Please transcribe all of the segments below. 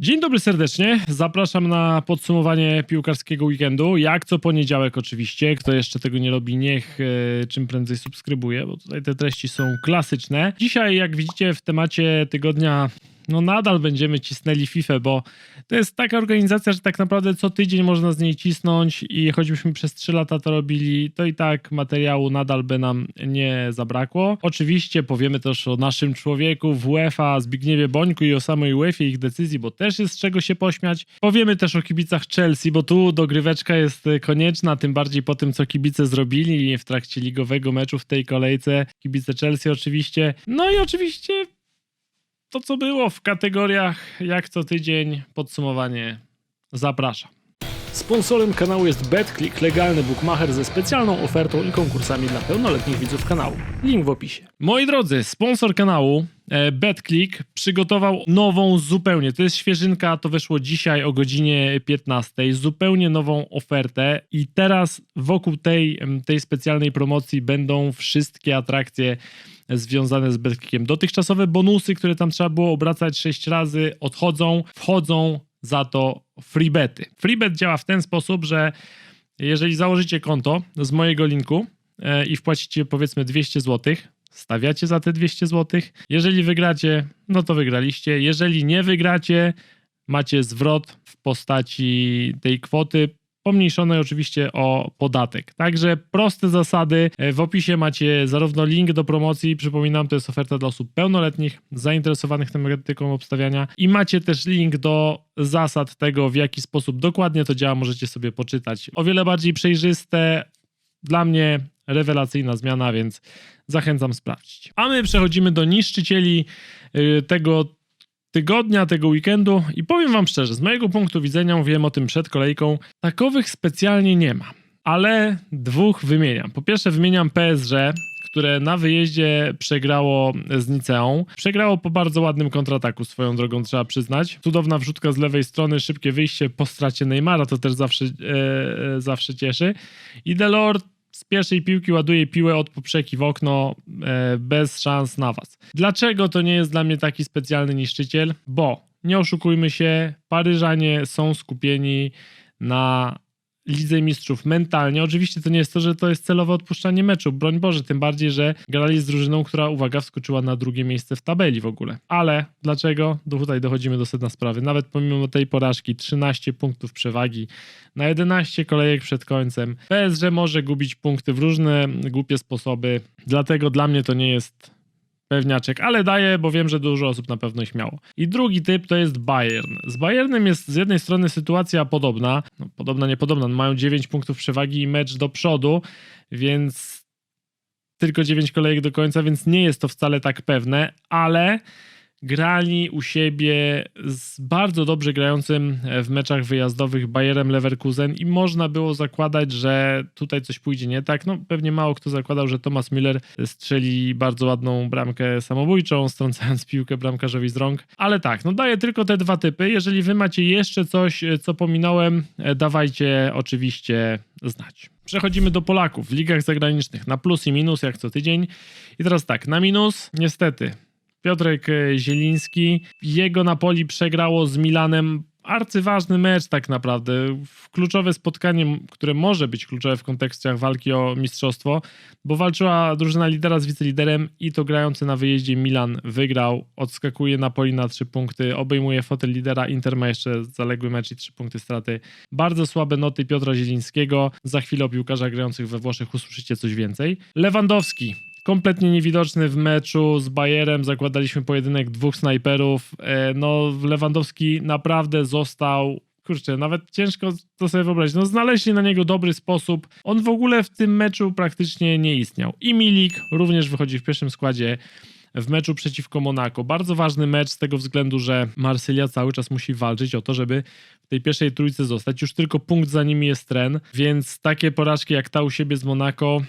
Dzień dobry serdecznie. Zapraszam na podsumowanie piłkarskiego weekendu. Jak co poniedziałek oczywiście. Kto jeszcze tego nie robi, niech e, czym prędzej subskrybuje, bo tutaj te treści są klasyczne. Dzisiaj, jak widzicie, w temacie tygodnia no nadal będziemy cisnęli FIFA, bo to jest taka organizacja, że tak naprawdę co tydzień można z niej cisnąć i choćbyśmy przez 3 lata to robili, to i tak materiału nadal by nam nie zabrakło. Oczywiście powiemy też o naszym człowieku w UEFA, Zbigniewie Bońku i o samej UEFA ich decyzji, bo też jest z czego się pośmiać. Powiemy też o kibicach Chelsea, bo tu dogryweczka jest konieczna, tym bardziej po tym, co kibice zrobili w trakcie ligowego meczu w tej kolejce. Kibice Chelsea oczywiście. No i oczywiście to, co było w kategoriach jak co tydzień, podsumowanie zapraszam. Sponsorem kanału jest BetClick, legalny bookmacher ze specjalną ofertą i konkursami dla pełnoletnich widzów kanału. Link w opisie. Moi drodzy, sponsor kanału e, BetClick przygotował nową zupełnie, to jest świeżynka, to wyszło dzisiaj o godzinie 15, zupełnie nową ofertę i teraz wokół tej, tej specjalnej promocji będą wszystkie atrakcje związane z BetClickiem. Dotychczasowe bonusy, które tam trzeba było obracać 6 razy, odchodzą, wchodzą za to freebety. Freebet działa w ten sposób, że jeżeli założycie konto z mojego linku e, i wpłacicie powiedzmy 200 zł, stawiacie za te 200 zł. Jeżeli wygracie, no to wygraliście. Jeżeli nie wygracie, macie zwrot w postaci tej kwoty pomniejszonej oczywiście o podatek. Także proste zasady. E, W opisie macie zarówno link do promocji, przypominam, to jest oferta dla osób pełnoletnich, zainteresowanych tematyką obstawiania i macie też link do zasad tego, w jaki sposób dokładnie to działa, możecie sobie poczytać. O wiele bardziej przejrzyste, dla mnie rewelacyjna zmiana, więc zachęcam sprawdzić. A my przechodzimy do niszczycieli y, tego tygodnia, tego weekendu i powiem wam szczerze, z mojego punktu widzenia, mówiłem o tym przed kolejką, takowych specjalnie nie ma, ale dwóch wymieniam. Po pierwsze wymieniam PSG, które na wyjeździe przegrało z Niceą. Przegrało po bardzo ładnym kontrataku, swoją drogą trzeba przyznać. Cudowna wrzutka z lewej strony, szybkie wyjście po stracie Neymara, to też zawsze, e, e, zawsze cieszy. I Delors z pierwszej piłki ładuje piłę od poprzeki w okno e, bez szans na was. Dlaczego to nie jest dla mnie taki specjalny niszczyciel? Bo nie oszukujmy się, Paryżanie są skupieni na Lidze Mistrzów mentalnie. Oczywiście to nie jest to, że to jest celowe odpuszczanie meczu, broń Boże, tym bardziej, że grali z drużyną, która, uwaga, wskoczyła na drugie miejsce w tabeli w ogóle. Ale dlaczego? Do, tutaj dochodzimy do sedna sprawy. Nawet pomimo tej porażki, 13 punktów przewagi na 11 kolejek przed końcem. PSG może gubić punkty w różne głupie sposoby, dlatego dla mnie to nie jest pewniaczek, ale daję, bo wiem, że dużo osób na pewno śmiało. I drugi typ to jest Bayern. Z Bayernem jest z jednej strony sytuacja podobna, no, podobna, niepodobna, mają 9 punktów przewagi i mecz do przodu, więc tylko 9 kolejek do końca, więc nie jest to wcale tak pewne, ale grali u siebie z bardzo dobrze grającym w meczach wyjazdowych Bayerem Leverkusen i można było zakładać, że tutaj coś pójdzie nie tak. No pewnie mało kto zakładał, że Thomas Müller strzeli bardzo ładną bramkę samobójczą, strącając piłkę bramkarzowi z rąk. Ale tak, no daję tylko te dwa typy. Jeżeli wy macie jeszcze coś, co pominąłem, e, dawajcie oczywiście znać. Przechodzimy do Polaków w ligach zagranicznych na plus i minus jak co tydzień. I teraz tak, na minus niestety Piotrek e, Zieliński. Jego Napoli przegrało z Milanem. Arcyważny mecz tak naprawdę. Kluczowe spotkanie, które może być kluczowe w kontekstach walki o mistrzostwo, bo walczyła drużyna lidera z wiceliderem i to grający na wyjeździe Milan wygrał. Odskakuje Napoli na trzy punkty, obejmuje fotel lidera. Inter ma jeszcze zaległy mecz i trzy punkty straty. Bardzo słabe noty Piotra Zielińskiego. Za chwilę o piłkarzach grających we Włoszech usłyszycie coś więcej. Lewandowski kompletnie niewidoczny w meczu z Bayerem. Zakładaliśmy pojedynek dwóch snajperów. E, No, Lewandowski naprawdę został. Kurczę, nawet ciężko to sobie wyobrazić. No, znaleźli na niego dobry sposób. On w ogóle w tym meczu praktycznie nie istniał. I Milik również wychodzi w pierwszym składzie w meczu przeciwko Monako. Bardzo ważny mecz z tego względu, że Marsylia cały czas musi walczyć o to, żeby w tej pierwszej trójce zostać. Już tylko punkt za nimi jest tren, więc takie porażki jak ta u siebie z Monako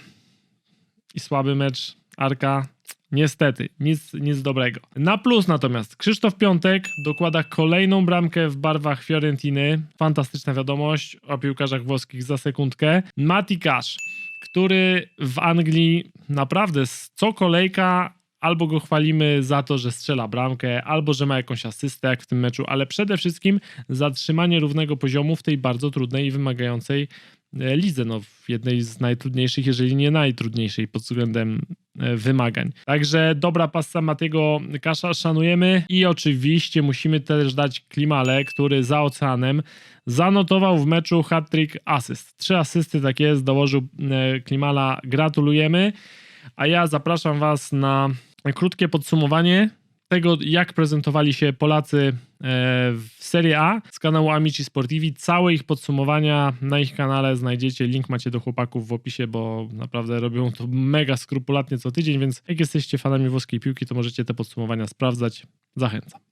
i słaby mecz Arka. Niestety, nic, nic dobrego. Na plus natomiast Krzysztof Piątek dokłada kolejną bramkę w barwach Fiorentiny. Fantastyczna wiadomość o piłkarzach włoskich za sekundkę. Mati Cash, który w Anglii naprawdę co kolejka albo go chwalimy za to, że strzela bramkę, albo że ma jakąś asystę, jak w tym meczu, ale przede wszystkim zatrzymanie równego poziomu w tej bardzo trudnej i wymagającej lidze, no w jednej z najtrudniejszych, jeżeli nie najtrudniejszej pod względem e, wymagań. Także dobra pasa Matiego Kasza, szanujemy i oczywiście musimy też dać Klimale, który za oceanem zanotował w meczu hat-trick asyst. Trzy asysty, tak jest, dołożył e, Klimala, gratulujemy. A ja zapraszam Was na krótkie podsumowanie tego, jak prezentowali się Polacy e, w Serie A z kanału Amici Sportivi. Całe ich podsumowania na ich kanale znajdziecie. Link macie do chłopaków w opisie, bo naprawdę robią to mega skrupulatnie co tydzień, więc jak jesteście fanami włoskiej piłki, to możecie te podsumowania sprawdzać. Zachęcam.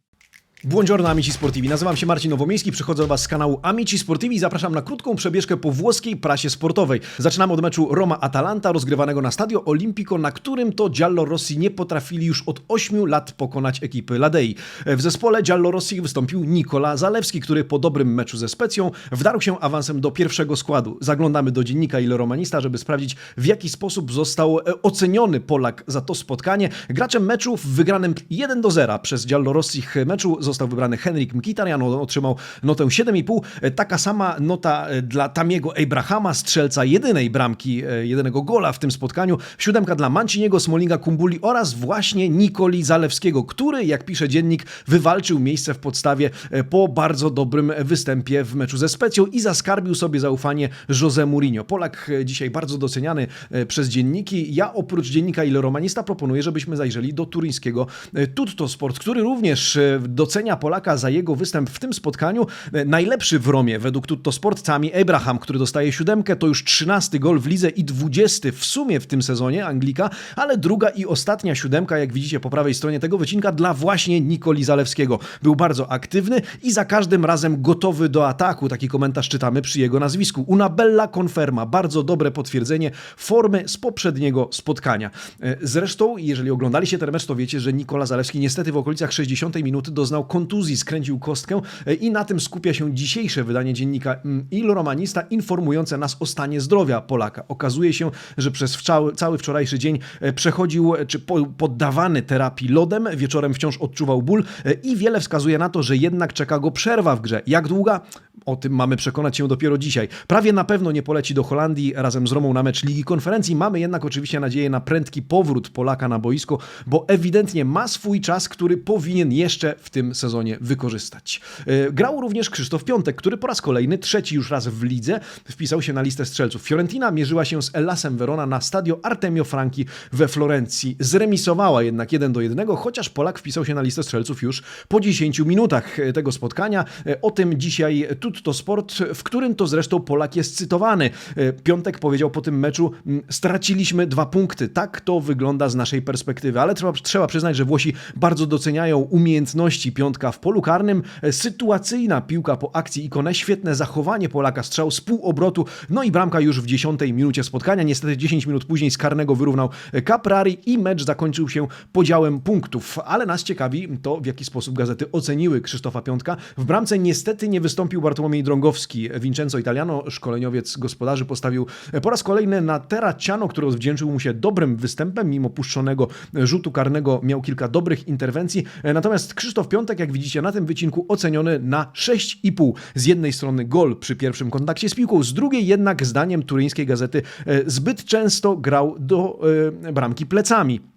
Buongiorno Amici Sportivi, nazywam się Marcin Nowomiejski, przychodzę do Was z kanału Amici Sportivi i zapraszam na krótką przebieżkę po włoskiej prasie sportowej. Zaczynamy od meczu Roma-Atalanta, rozgrywanego na Stadio Olimpico, na którym to Giallorossi nie potrafili już od 8 lat pokonać ekipy Ladei. W zespole Giallorossi wystąpił Nikola Zalewski, który po dobrym meczu ze Specją wdarł się awansem do pierwszego składu. Zaglądamy do dziennika Il Romanista, żeby sprawdzić w jaki sposób został e, oceniony Polak za to spotkanie. Graczem meczu w wygranym 1 do 0 przez Giallorossich meczu został wybrany Henrik Mkhitaryan, on otrzymał notę 7,5. E, Taka sama nota e, dla Tamiego Abrahama, strzelca jedynej bramki, e, jedynego gola w tym spotkaniu. Siódemka dla Manciniego, Smolinga, Kumbuli oraz właśnie Nikoli Zalewskiego, który, jak pisze dziennik, wywalczył miejsce w podstawie po bardzo dobrym występie w meczu ze Specją i zaskarbił sobie zaufanie Jose Mourinho. Polak dzisiaj bardzo doceniany przez dzienniki. Ja oprócz dziennika Il Romanista proponuję, żebyśmy zajrzeli do turyńskiego Tutto Sport, który również e, docenia Polaka za jego występ w tym spotkaniu. E, Najlepszy w Romie według Tutto Sport Sami Abraham, który dostaje siódemkę, to już 13 gol w lidze i 20 w sumie w tym sezonie Anglika, ale druga i ostatnia siódemka, jak widzicie po prawej stronie tego wycinka, dla właśnie Nikoli Zalewskiego. Był bardzo aktywny i za każdym razem gotowy do ataku. Taki komentarz czytamy przy jego nazwisku. Una bella conferma, bardzo dobre potwierdzenie formy z poprzedniego spotkania. E, Zresztą, jeżeli oglądaliście ten mecz, to wiecie, że Nikola Zalewski niestety w okolicach 60 minuty doznał kontuzji, skręcił kostkę e, i na tym skupia się dzisiejsze wydanie dziennika mm, Il Romanista informujące nas o stanie zdrowia Polaka. Okazuje się, że przez cały wczorajszy dzień e, przechodził, e, czy po, poddawany terapii lodem, wieczorem wciąż odczuwał ból i wiele wskazuje na to, że jednak czeka go przerwa w grze. Jak długa? O tym mamy przekonać się dopiero dzisiaj. Prawie na pewno nie poleci do Holandii razem z Romą na mecz Ligi Konferencji. Mamy jednak oczywiście nadzieję na prędki powrót Polaka na boisko, bo ewidentnie ma swój czas, który powinien jeszcze w tym sezonie wykorzystać. E, Grał również Krzysztof Piątek, który po raz kolejny, trzeci już raz w lidze, wpisał się na listę strzelców. Fiorentina mierzyła się z Elasem Verona na stadio Artemio Franchi we Florencji. Zremisowała jednak 1 do 1, chociaż Polak wpisał się na listę strzelców już po 10 minutach tego spotkania. E, O tym dzisiaj Tutto Sport, w którym to zresztą Polak jest cytowany. E, Piątek powiedział po tym meczu: "Mm, Straciliśmy dwa punkty. Tak to wygląda z naszej perspektywy, ale trzeba, trzeba przyznać, że Włosi bardzo doceniają umiejętności Piątka w polu karnym. E, Sytuacyjna piłka po akcji Ikone, świetne zachowanie Polaka, strzał z półobrotu, no i bramka już w 10 minucie spotkania. Niestety 10 minut później z karnego wyrównał Caprari i mecz zakończył się podziałem punktów. Ale nas ciekawi to, w jaki sposób gazety oceniły Krzysztofa Piątka. W bramce niestety nie wystąpił Bartłomiej Drągowski. Vincenzo Italiano, szkoleniowiec gospodarzy, postawił po raz kolejny na Terraciano, który odwdzięczył mu się dobrym występem, mimo puszczonego rzutu karnego miał kilka dobrych interwencji. Natomiast Krzysztof Piątek, jak widzicie na tym wycinku, oceniony na 6,5. Z jednej strony gol przy pierwszym kontakcie z piłką, z drugiej jednak zdaniem turyńskiej gazety e, zbyt często grał do e, bramki plecami.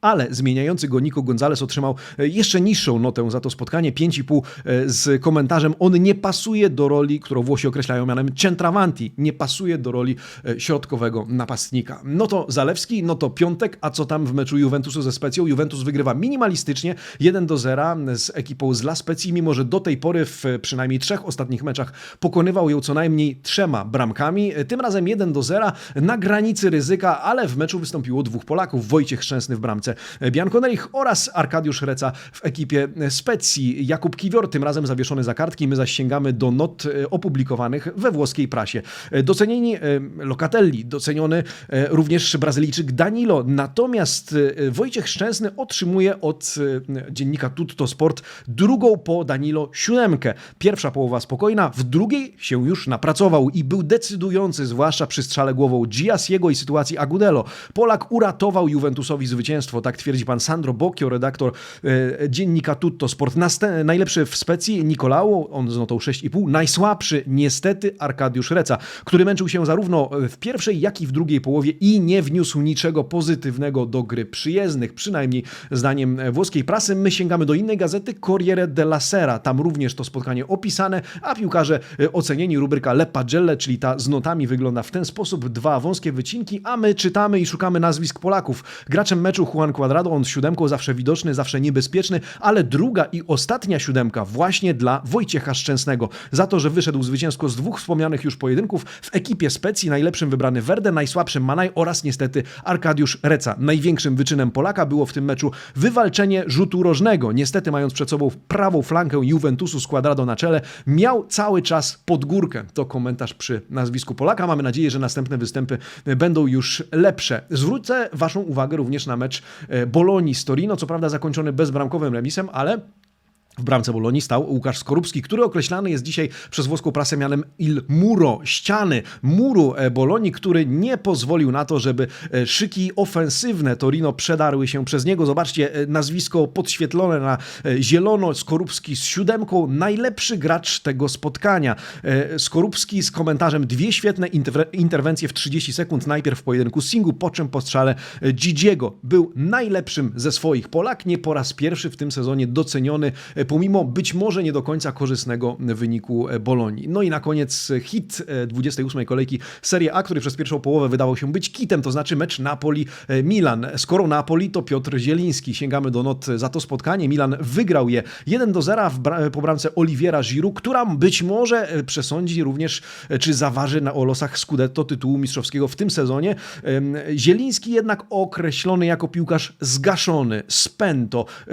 Ale zmieniający go Nico Gonzalez otrzymał e, jeszcze niższą notę za to spotkanie, 5,5 e, z komentarzem on nie pasuje do roli, którą Włosi określają mianem centravanti, nie pasuje do roli e, środkowego napastnika. No to Zalewski, no to Piątek, a co tam w meczu Juventusu ze Specją? Juventus wygrywa minimalistycznie 1 do 0 z ekipą z La Specji, mimo że do tej pory w przynajmniej trzech ostatnich meczach pokonywał ją co najmniej trzema bramkami. Tym razem 1 do 0 na granicy ryzyka, ale w meczu wystąpiło dwóch Polaków, Wojciech Szczęsny w bramce Bianconerich oraz Arkadiusz Reca w ekipie Specji. Jakub Kiwior tym razem zawieszony za kartki, my zaś sięgamy do not e, opublikowanych we włoskiej prasie. E, Docenieni e, Locatelli, doceniony również Brazylijczyk Danilo, natomiast Wojciech Szczęsny otrzymuje od dziennika Tutto Sport drugą po Danilo siódemkę. Pierwsza połowa spokojna, w drugiej się już napracował i był decydujący, zwłaszcza przy strzale głową Giasiego i sytuacji Agudelo. Polak uratował Juventusowi zwycięstwo zwycięstwo, tak twierdzi pan Sandro Bocchio, redaktor e, dziennika Tutto Sport. Najlepszy w specji Nicolao, on z notą 6,5. Najsłabszy niestety Arkadiusz Reca, który męczył się zarówno w pierwszej, jak i w drugiej połowie i nie wniósł niczego pozytywnego do gry przyjezdnych, przynajmniej zdaniem włoskiej prasy. My sięgamy do innej gazety, Corriere della Sera. Tam również to spotkanie opisane, a piłkarze e, ocenieni, rubryka Le Pagelle, czyli ta z notami wygląda w ten sposób, dwa wąskie wycinki, a my czytamy i szukamy nazwisk Polaków. Graczem meczu Juan Cuadrado, on z siódemką zawsze widoczny, zawsze niebezpieczny, ale druga i ostatnia siódemka właśnie dla Wojciecha Szczęsnego. Za to, że wyszedł zwycięsko z dwóch wspomnianych już pojedynków w ekipie Specji, najlepszym wybrany Werde, najsłabszym Manaj oraz niestety Arkadiusz Reca. Największym wyczynem Polaka było w tym meczu wywalczenie rzutu rożnego. Niestety mając przed sobą prawą flankę Juventusu z Cuadrado na czele, miał cały czas pod górkę. To komentarz przy nazwisku Polaka. Mamy nadzieję, że następne występy będą już lepsze. Zwrócę Waszą uwagę również na mecz Bolonii z Torino, co prawda zakończony bezbramkowym remisem, ale w bramce Bolonii stał Łukasz Skorupski, który określany jest dzisiaj przez włoską prasę mianem Il Muro, ściany muru e, Bolonii, który nie pozwolił na to, żeby e, szyki ofensywne Torino przedarły się przez niego. Zobaczcie e, nazwisko podświetlone na zielono, Skorupski z siódemką, najlepszy gracz tego spotkania. Skorupski z komentarzem dwie świetne interwe- interwencje w 30 sekund, najpierw w pojedynku Singu, po czym po strzale Gigiego. Był najlepszym ze swoich. Polak nie po raz pierwszy w tym sezonie doceniony, pomimo być może nie do końca korzystnego wyniku e, Bolonii. No i na koniec e, hit e, 28 kolejki Serie A, który przez pierwszą połowę wydawał się być kitem, to znaczy mecz Napoli-Milan. Skoro Napoli, to Piotr Zieliński. Sięgamy do not za to spotkanie. Milan wygrał je 1 do 0 w bra- po bramce Oliviera Giroud, która być może e, przesądzi również, e, czy zaważy na o losach Scudetto tytułu mistrzowskiego w tym sezonie. Zieliński jednak określony jako piłkarz zgaszony, spęto, e,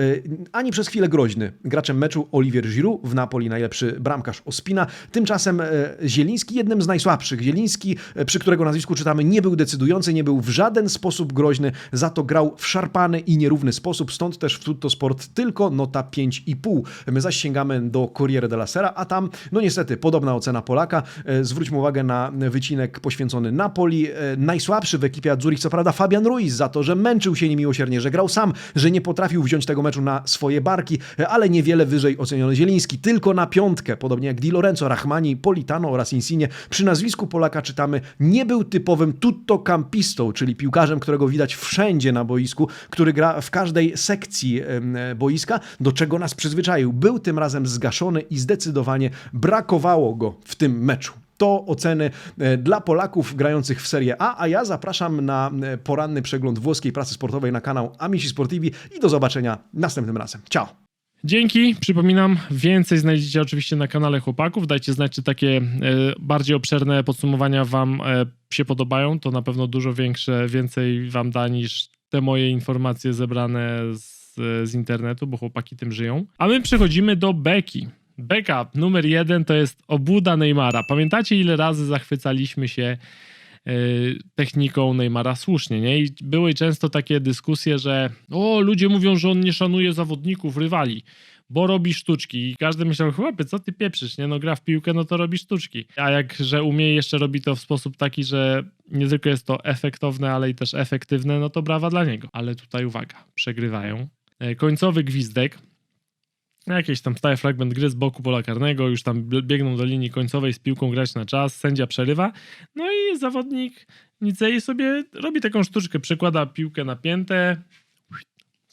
ani przez chwilę groźny. Graczem meczu Olivier Giroud, w Napoli najlepszy bramkarz Ospina. Tymczasem e, Zieliński jednym z najsłabszych. Zieliński, e, przy którego nazwisku czytamy, nie był decydujący, nie był w żaden sposób groźny, za to grał w szarpany i nierówny sposób, stąd też w Tutto Sport tylko nota 5,5. My zaś sięgamy do Corriere della Sera, a tam, no niestety, podobna ocena Polaka. E, Zwróćmy uwagę na wycinek poświęcony Napoli. Najsłabszy w ekipie Azzurich, co prawda Fabian Ruiz, za to, że męczył się niemiłosiernie, że grał sam, że nie potrafił wziąć tego meczu na swoje barki, ale niewiele wyżej oceniony Zieliński, tylko na piątkę, podobnie jak Di Lorenzo, Rachmani, Politano oraz Insigne. Przy nazwisku Polaka czytamy, nie był typowym tutto campistą, czyli piłkarzem, którego widać wszędzie na boisku, który gra w każdej sekcji e, boiska, do czego nas przyzwyczaił. Był tym razem zgaszony i zdecydowanie brakowało go w tym meczu. To oceny e, dla Polaków grających w Serie A, a ja zapraszam na e, poranny przegląd włoskiej prasy sportowej na kanał Amici Sportivi i do zobaczenia następnym razem. Ciao! Dzięki, przypominam, więcej znajdziecie oczywiście na kanale chłopaków. Dajcie znać, czy takie e, bardziej obszerne podsumowania Wam e, się podobają. To na pewno dużo większe, więcej Wam da niż te moje informacje zebrane z, z internetu, bo chłopaki tym żyją. A my przechodzimy do Beki. Beka numer jeden to jest obuda Neymara. Pamiętacie, ile razy zachwycaliśmy się techniką Neymara słusznie, nie? I były często takie dyskusje, że o, ludzie mówią, że on nie szanuje zawodników, rywali, bo robi sztuczki. I każdy myślał, chłopie, co ty pieprzysz, nie? No gra w piłkę, no to robi sztuczki. A jak, że umie jeszcze robi to w sposób taki, że nie tylko jest to efektowne, ale i też efektywne, no to brawa dla niego. Ale tutaj uwaga, przegrywają. E, Końcowy gwizdek, Jakiś tam stały fragment gry z boku pola karnego, już tam biegną do linii końcowej z piłką grać na czas, sędzia przerywa, no i zawodnik Nicei sobie robi taką sztuczkę, przekłada piłkę na piętę,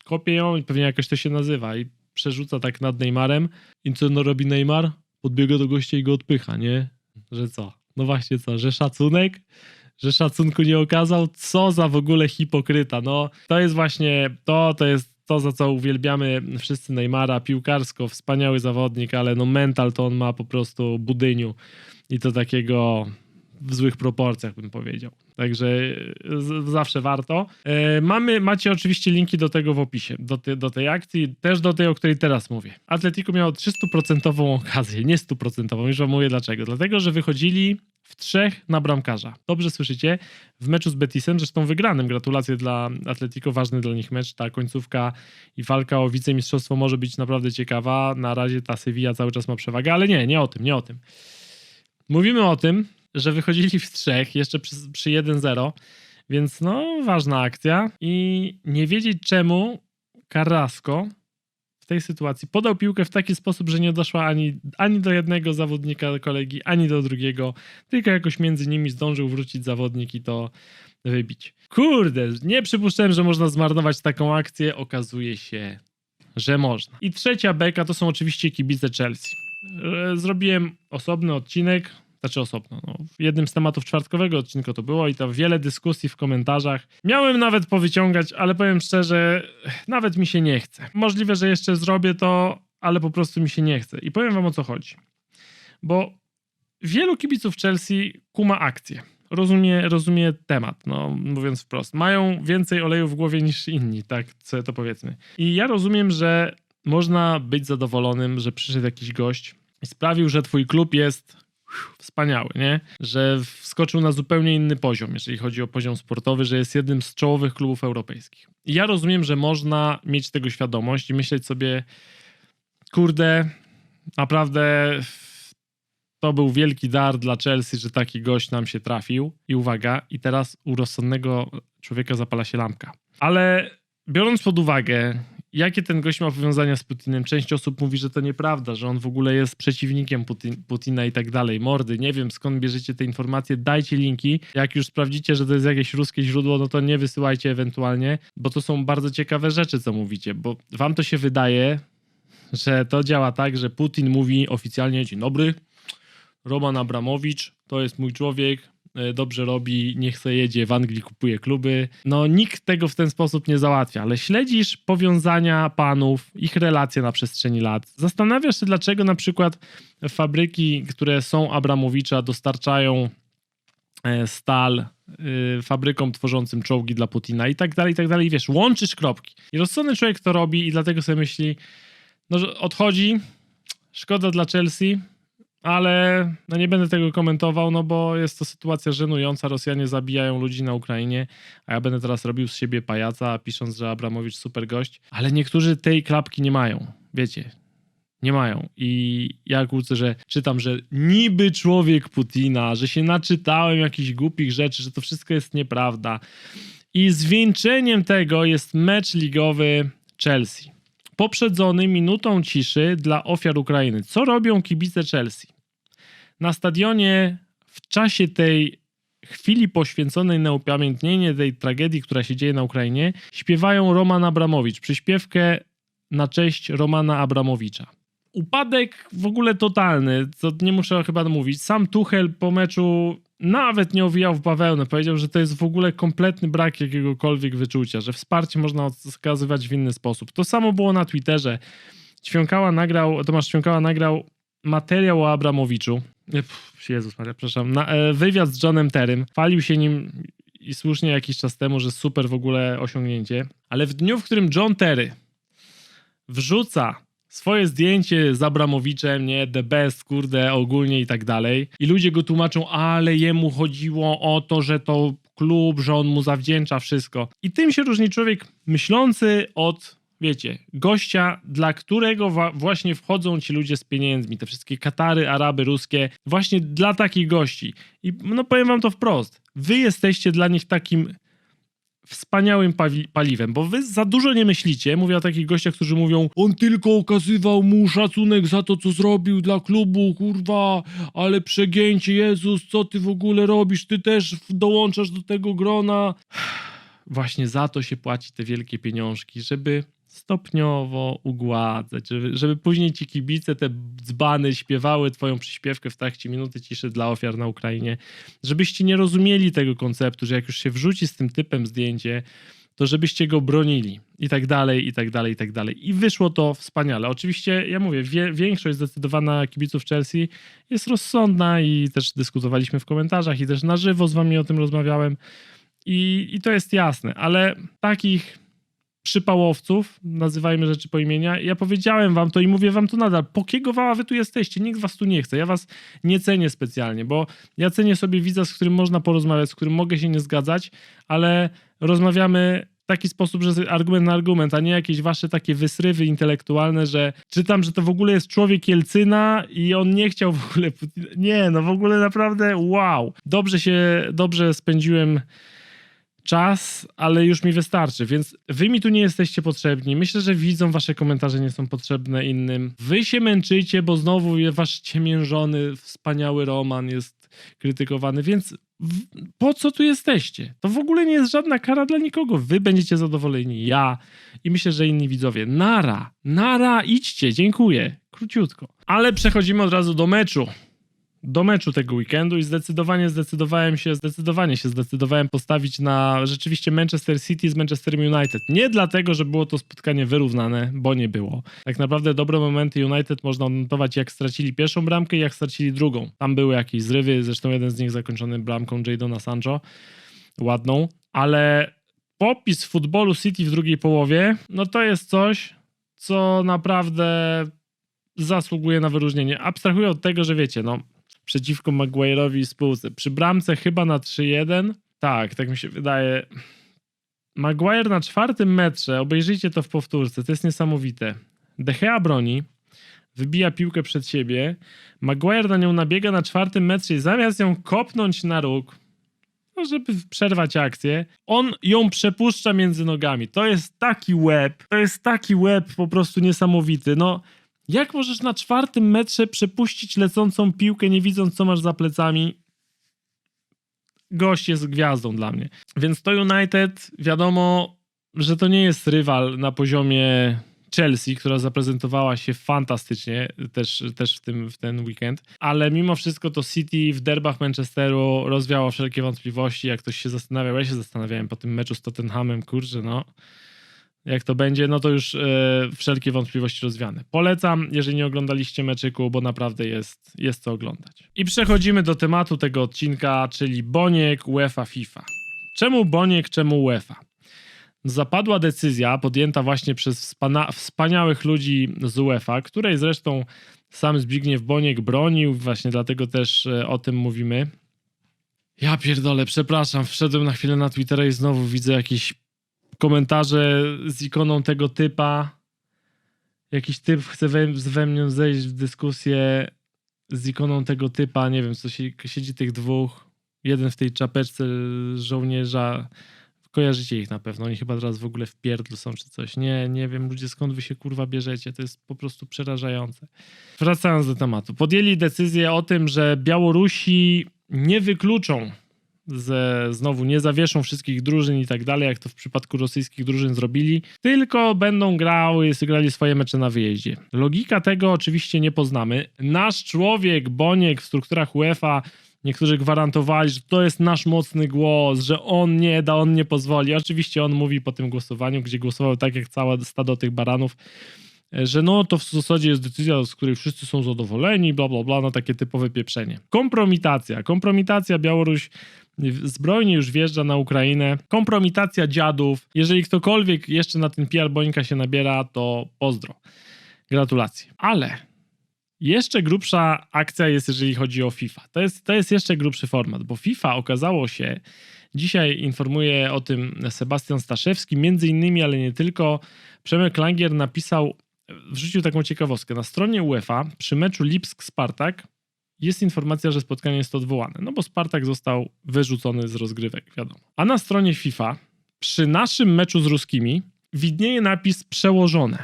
kopie ją i pewnie jakoś to się nazywa i przerzuca tak nad Neymarem. I co no robi Neymar? Podbiega do gościa i go odpycha, nie? Że co? No właśnie co, że szacunek? Że szacunku nie okazał? Co za w ogóle hipokryta? No to jest właśnie to, to jest to, za co uwielbiamy wszyscy Neymara, piłkarsko, wspaniały zawodnik, ale no mental to on ma po prostu budyniu i to takiego w złych proporcjach bym powiedział. Także z, zawsze warto. E, mamy, macie oczywiście linki do tego w opisie, do, ty, do tej akcji, też do tej, o której teraz mówię. Atletico miało 300% okazję, nie 100%, już wam mówię dlaczego. Dlatego, że wychodzili w trzech na bramkarza. Dobrze słyszycie? W meczu z Betisem, zresztą wygranym, gratulacje dla Atletico, ważny dla nich mecz, ta końcówka i walka o wicemistrzostwo może być naprawdę ciekawa. Na razie ta Sevilla cały czas ma przewagę, ale nie, nie o tym, nie o tym. Mówimy o tym, że wychodzili w trzech, jeszcze przy, przy 1-0, Więc no, ważna akcja i nie wiedzieć czemu Carrasco w tej sytuacji podał piłkę w taki sposób, że nie doszła ani, ani do jednego zawodnika kolegi, ani do drugiego, tylko jakoś między nimi zdążył wrócić zawodnik i to wybić. Kurde, nie przypuszczałem, że można zmarnować taką akcję, okazuje się, że można. I trzecia beka to są oczywiście kibice Chelsea. E, Zrobiłem osobny odcinek, znaczy osobno, no, w jednym z tematów czwartkowego odcinka to było i tam wiele dyskusji w komentarzach. Miałem nawet powyciągać, ale powiem szczerze, nawet mi się nie chce. Możliwe, że jeszcze zrobię to, ale po prostu mi się nie chce. I powiem wam o co chodzi. Bo wielu kibiców Chelsea kuma akcję. Rozumie, rozumie temat, no mówiąc wprost. Mają więcej oleju w głowie niż inni, tak sobie to powiedzmy. I ja rozumiem, że można być zadowolonym, że przyszedł jakiś gość i sprawił, że twój klub jest wspaniały, nie? Że wskoczył na zupełnie inny poziom, jeżeli chodzi o poziom sportowy, że jest jednym z czołowych klubów europejskich. I ja rozumiem, że można mieć tego świadomość i myśleć sobie, kurde, naprawdę to był wielki dar dla Chelsea, że taki gość nam się trafił. I uwaga, i teraz u rozsądnego człowieka zapala się lampka. Ale biorąc pod uwagę, jakie ten gość ma powiązania z Putinem, część osób mówi, że to nieprawda, że on w ogóle jest przeciwnikiem Putin, Putina i tak dalej. Mordy, nie wiem skąd bierzecie te informacje, dajcie linki. Jak już sprawdzicie, że to jest jakieś ruskie źródło, no to nie wysyłajcie ewentualnie, bo to są bardzo ciekawe rzeczy, co mówicie, bo wam to się wydaje, że to działa tak, że Putin mówi oficjalnie dzień dobry, Roman Abramowicz, to jest mój człowiek, dobrze robi, niech se jedzie, w Anglii kupuje kluby. No nikt tego w ten sposób nie załatwia, ale śledzisz powiązania panów, ich relacje na przestrzeni lat. Zastanawiasz się, dlaczego na przykład fabryki, które są Abramowicza, dostarczają e, stal y, fabrykom tworzącym czołgi dla Putina i tak dalej, i tak dalej. Wiesz, łączysz kropki. I rozsądny człowiek to robi i dlatego sobie myśli, no, że odchodzi, szkoda dla Chelsea, ale no nie będę tego komentował, no bo jest to sytuacja żenująca. Rosjanie zabijają ludzi na Ukrainie, a ja będę teraz robił z siebie pajaca, pisząc, że Abramowicz super gość. Ale niektórzy tej klapki nie mają, wiecie. Nie mają. I ja kłócę, że czytam, że niby człowiek Putina, że się naczytałem jakichś głupich rzeczy, że to wszystko jest nieprawda. I zwieńczeniem tego jest mecz ligowy Chelsea. Poprzedzony minutą ciszy dla ofiar Ukrainy. Co robią kibice Chelsea? Na stadionie w czasie tej chwili poświęconej na upamiętnienie tej tragedii, która się dzieje na Ukrainie, śpiewają Roman Abramowicz, przyśpiewkę na cześć Romana Abramowicza. Upadek w ogóle totalny, to nie muszę chyba mówić. Sam Tuchel po meczu nawet nie owijał w bawełnę. Powiedział, że to jest w ogóle kompletny brak jakiegokolwiek wyczucia, że wsparcie można okazywać w inny sposób. To samo było na Twitterze. Ćwiąkała nagrał, Tomasz Ćwiąkała nagrał materiał o Abramowiczu. Pff, Jezus Maria, przepraszam. Na, e, wywiad z Johnem Terrym. Chwalił się nim i słusznie jakiś czas temu, że super w ogóle osiągnięcie. Ale w dniu, w którym John Terry wrzuca swoje zdjęcie z Abramowiczem, nie, the best, kurde, ogólnie i tak dalej. I ludzie go tłumaczą, ale jemu chodziło o to, że to klub, że on mu zawdzięcza wszystko. I tym się różni człowiek myślący od wiecie, gościa, dla którego właśnie wchodzą ci ludzie z pieniędzmi, te wszystkie Katary, Araby, ruskie, właśnie dla takich gości. I no powiem wam to wprost, wy jesteście dla nich takim wspaniałym paliwem, bo wy za dużo nie myślicie, mówię o takich gościach, którzy mówią on tylko okazywał mu szacunek za to, co zrobił dla klubu, kurwa, ale przegięcie, Jezus, co ty w ogóle robisz, ty też dołączasz do tego grona. Właśnie za to się płaci te wielkie pieniążki, żeby stopniowo ugładzać, żeby, żeby później ci kibice, te dzbany śpiewały twoją przyśpiewkę w trakcie minuty ciszy dla ofiar na Ukrainie, żebyście nie rozumieli tego konceptu, że jak już się wrzuci z tym typem zdjęcie, to żebyście go bronili i tak dalej, i tak dalej, i tak dalej. I wyszło to wspaniale. Oczywiście, ja mówię, wie, większość zdecydowana kibiców Chelsea jest rozsądna i też dyskutowaliśmy w komentarzach i też na żywo z wami o tym rozmawiałem i, i to jest jasne, ale takich przypałowców, nazywajmy rzeczy po imienia. Ja powiedziałem wam to i mówię wam to nadal. Po kiego wała wy tu jesteście? Nikt was tu nie chce. Ja was nie cenię specjalnie, bo ja cenię sobie widza, z którym można porozmawiać, z którym mogę się nie zgadzać, ale rozmawiamy w taki sposób, że argument na argument, a nie jakieś wasze takie wysrywy intelektualne, że czytam, że to w ogóle jest człowiek Jelcyna i on nie chciał w ogóle... Nie, no w ogóle naprawdę wow. Dobrze się, dobrze spędziłem czas, ale już mi wystarczy, więc wy mi tu nie jesteście potrzebni. Myślę, że widzą wasze komentarze nie są potrzebne innym. Wy się męczycie, bo znowu wasz ciemiężony, wspaniały Roman jest krytykowany, więc po co tu jesteście? To w ogóle nie jest żadna kara dla nikogo. Wy będziecie zadowoleni, ja i myślę, że inni widzowie. Nara, nara, idźcie, dziękuję. Króciutko. Ale przechodzimy od razu do meczu do meczu tego weekendu i zdecydowanie zdecydowałem się, zdecydowanie się zdecydowałem postawić na rzeczywiście Manchester City z Manchesterem United. Nie dlatego, że było to spotkanie wyrównane, bo nie było. Tak naprawdę dobre momenty United można odnotować jak stracili pierwszą bramkę i jak stracili drugą. Tam były jakieś zrywy, zresztą jeden z nich zakończony bramką Jadona Sancho, ładną, ale popis futbolu City w drugiej połowie, no to jest coś, co naprawdę zasługuje na wyróżnienie. Abstrahuję od tego, że wiecie, no przeciwko Maguire'owi i spółce. Przy bramce chyba na 3-1. Tak, tak mi się wydaje. Maguire na czwartym metrze, obejrzyjcie to w powtórce, to jest niesamowite. De Gea broni, wybija piłkę przed siebie, Maguire na nią nabiega na czwartym metrze i zamiast ją kopnąć na róg, no żeby przerwać akcję, on ją przepuszcza między nogami. To jest taki łeb, to jest taki łeb po prostu niesamowity. No, jak możesz na czwartym metrze przepuścić lecącą piłkę, nie widząc, co masz za plecami? Gość jest gwiazdą dla mnie. Więc to United, wiadomo, że to nie jest rywal na poziomie Chelsea, która zaprezentowała się fantastycznie też, też w, tym, w ten weekend, ale mimo wszystko to City w derbach Manchesteru rozwiało wszelkie wątpliwości. Jak ktoś się zastanawiał, ja się zastanawiałem po tym meczu z Tottenhamem, kurczę, no jak to będzie, no to już e, wszelkie wątpliwości rozwiane. Polecam, jeżeli nie oglądaliście meczyku, bo naprawdę jest, jest co oglądać. I przechodzimy do tematu tego odcinka, czyli Boniek, UEFA, FIFA. Czemu Boniek, czemu UEFA? Zapadła decyzja podjęta właśnie przez wspaniałych ludzi z UEFA, której zresztą sam Zbigniew Boniek bronił, właśnie dlatego też e, o tym mówimy. Ja pierdolę, przepraszam, wszedłem na chwilę na Twittera i znowu widzę jakieś komentarze z ikoną tego typa. Jakiś typ chce we, we zejść w dyskusję z ikoną tego typa. Nie wiem, co się, siedzi tych dwóch. Jeden w tej czapeczce żołnierza. Kojarzycie ich na pewno. Oni chyba teraz w ogóle w pierdlu są czy coś. Nie, nie wiem ludzie skąd wy się kurwa bierzecie. To jest po prostu przerażające. Wracając do tematu. Podjęli decyzję o tym, że Białorusi nie wykluczą ze, znowu nie zawieszą wszystkich drużyn i tak dalej, jak to w przypadku rosyjskich drużyn zrobili, tylko będą grały, grali swoje mecze na wyjeździe. Logika tego oczywiście nie poznamy. Nasz człowiek, Boniek w strukturach UEFA Niektórzy gwarantowali, że to jest nasz mocny głos, że on nie da, on nie pozwoli. Oczywiście on mówi po tym głosowaniu, gdzie głosował tak jak całe stado tych baranów, że no to w zasadzie jest decyzja, z której wszyscy są zadowoleni, bla bla bla, no takie typowe pieprzenie. Kompromitacja. Kompromitacja Białoruś zbrojnie już wjeżdża na Ukrainę. Kompromitacja dziadów. Jeżeli ktokolwiek jeszcze na ten PR Bońka się nabiera, to pozdro. Gratulacje. Ale jeszcze grubsza akcja jest, jeżeli chodzi o FIFA. To jest, to jest jeszcze grubszy format, bo FIFA okazało się, dzisiaj informuje o tym Sebastian Staszewski, między innymi, ale nie tylko, Przemek Langier napisał, wrzucił taką ciekawostkę. Na stronie UEFA przy meczu Lipsk-Spartak jest informacja, że spotkanie jest odwołane, no bo Spartak został wyrzucony z rozgrywek, wiadomo. A na stronie FIFA przy naszym meczu z ruskimi widnieje napis przełożone.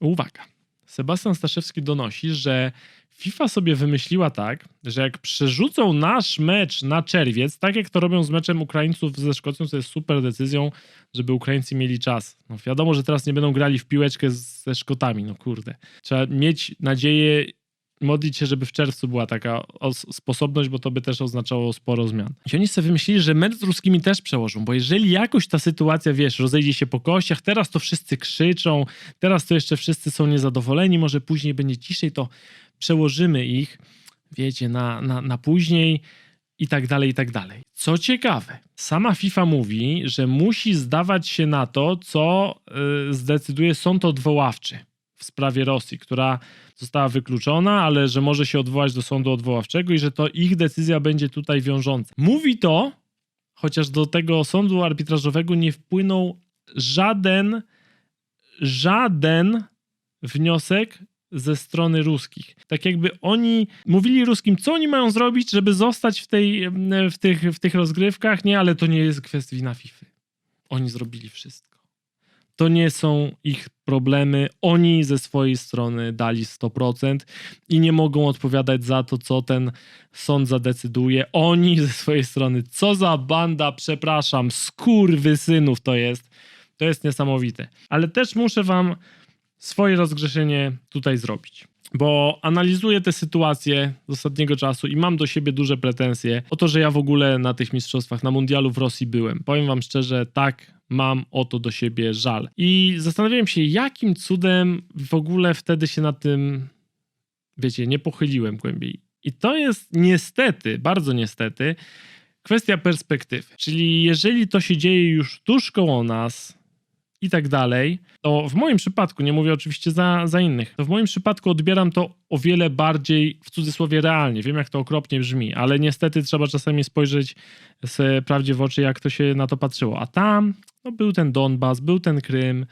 Uwaga. Sebastian Staszewski donosi, że FIFA sobie wymyśliła tak, że jak przerzucą nasz mecz na czerwiec, tak jak to robią z meczem Ukraińców ze Szkocją, co jest super decyzją, żeby Ukraińcy mieli czas. No wiadomo, że teraz nie będą grali w piłeczkę ze Szkotami, no kurde. Trzeba mieć nadzieję modlić się, żeby w czerwcu była taka sposobność, bo to by też oznaczało sporo zmian. I oni sobie wymyślili, że mecz z ruskimi też przełożą, bo jeżeli jakoś ta sytuacja, wiesz, rozejdzie się po kościach, teraz to wszyscy krzyczą, teraz to jeszcze wszyscy są niezadowoleni, może później będzie ciszej, to przełożymy ich, wiecie, na, na, na później i tak dalej, i tak dalej. Co ciekawe, sama FIFA mówi, że musi zdawać się na to, co yy, zdecyduje sąd odwoławczy w sprawie Rosji, która została wykluczona, ale że może się odwołać do sądu odwoławczego i że to ich decyzja będzie tutaj wiążąca. Mówi to, chociaż do tego sądu arbitrażowego nie wpłynął żaden, żaden wniosek ze strony ruskich. Tak jakby oni mówili ruskim, co oni mają zrobić, żeby zostać w, tej, w, tych, w tych rozgrywkach, nie, ale to nie jest kwestia wina FIFA. oni zrobili wszystko. To nie są ich problemy. Oni ze swojej strony dali 100% i nie mogą odpowiadać za to, co ten sąd zadecyduje. Oni ze swojej strony, co za banda, przepraszam, synów to jest. To jest niesamowite. Ale też muszę wam swoje rozgrzeszenie tutaj zrobić. Bo analizuję tę sytuację z ostatniego czasu i mam do siebie duże pretensje o to, że ja w ogóle na tych mistrzostwach, na mundialu w Rosji byłem. Powiem wam szczerze, tak, mam o to do siebie żal. I zastanawiałem się, jakim cudem w ogóle wtedy się na tym, wiecie, nie pochyliłem głębiej. I to jest niestety, bardzo niestety, kwestia perspektywy. Czyli jeżeli to się dzieje już tuż koło nas, i tak dalej, to w moim przypadku, nie mówię oczywiście za, za innych, to w moim przypadku odbieram to o wiele bardziej w cudzysłowie realnie. Wiem, jak to okropnie brzmi, ale niestety trzeba czasami spojrzeć z prawdzie w oczy, jak to się na to patrzyło. A tam no, był ten Donbas, był ten Krym,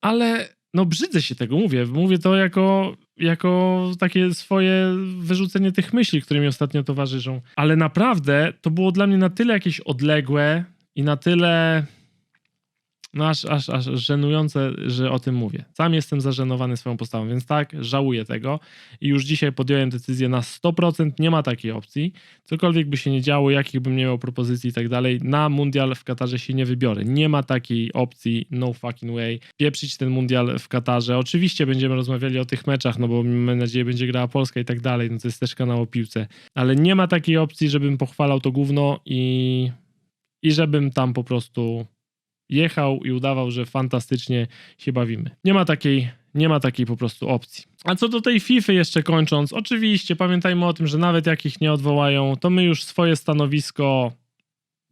ale no brzydzę się tego, mówię. Mówię to jako, jako takie swoje wyrzucenie tych myśli, które mi ostatnio towarzyszą. Ale naprawdę to było dla mnie na tyle jakieś odległe i na tyle no aż, aż, aż żenujące, że o tym mówię. Sam jestem zażenowany swoją postawą, więc tak, żałuję tego i już dzisiaj podjąłem decyzję na 100%, nie ma takiej opcji. Cokolwiek by się nie działo, jakich bym nie miał propozycji i tak dalej, na mundial w Katarze się nie wybiorę. Nie ma takiej opcji, no fucking way. Pieprzyć ten mundial w Katarze. Oczywiście będziemy rozmawiali o tych meczach, no bo mam nadzieję będzie grała Polska i tak dalej, no to jest też kanał o piłce. Ale nie ma takiej opcji, żebym pochwalał to gówno i, i żebym tam po prostu jechał i udawał, że fantastycznie się bawimy. Nie ma takiej, nie ma takiej po prostu opcji. A co do tej FIFA jeszcze kończąc, oczywiście pamiętajmy o tym, że nawet jak ich nie odwołają, to my już swoje stanowisko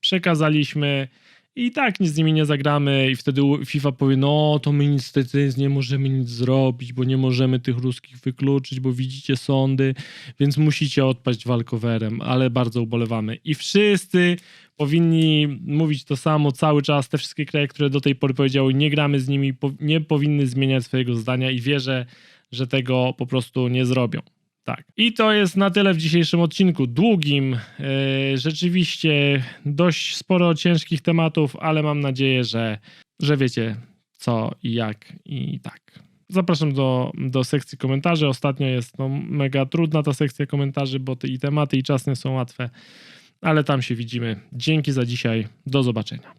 przekazaliśmy i tak nic z nimi nie zagramy i wtedy FIFA powie, no to my niestety nie możemy nic zrobić, bo nie możemy tych ruskich wykluczyć, bo widzicie sądy, więc musicie odpaść walkowerem, ale bardzo ubolewamy. I wszyscy powinni mówić to samo cały czas. Te wszystkie kraje, które do tej pory powiedziały, nie gramy z nimi, nie powinny zmieniać swojego zdania i wierzę, że tego po prostu nie zrobią. Tak. I to jest na tyle w dzisiejszym odcinku. Długim, yy, rzeczywiście dość sporo ciężkich tematów, ale mam nadzieję, że, że wiecie co i jak i tak. Zapraszam do, do sekcji komentarzy. Ostatnio jest no, mega trudna ta sekcja komentarzy, bo i tematy i czas nie są łatwe ale tam się widzimy. Dzięki za dzisiaj. Do zobaczenia.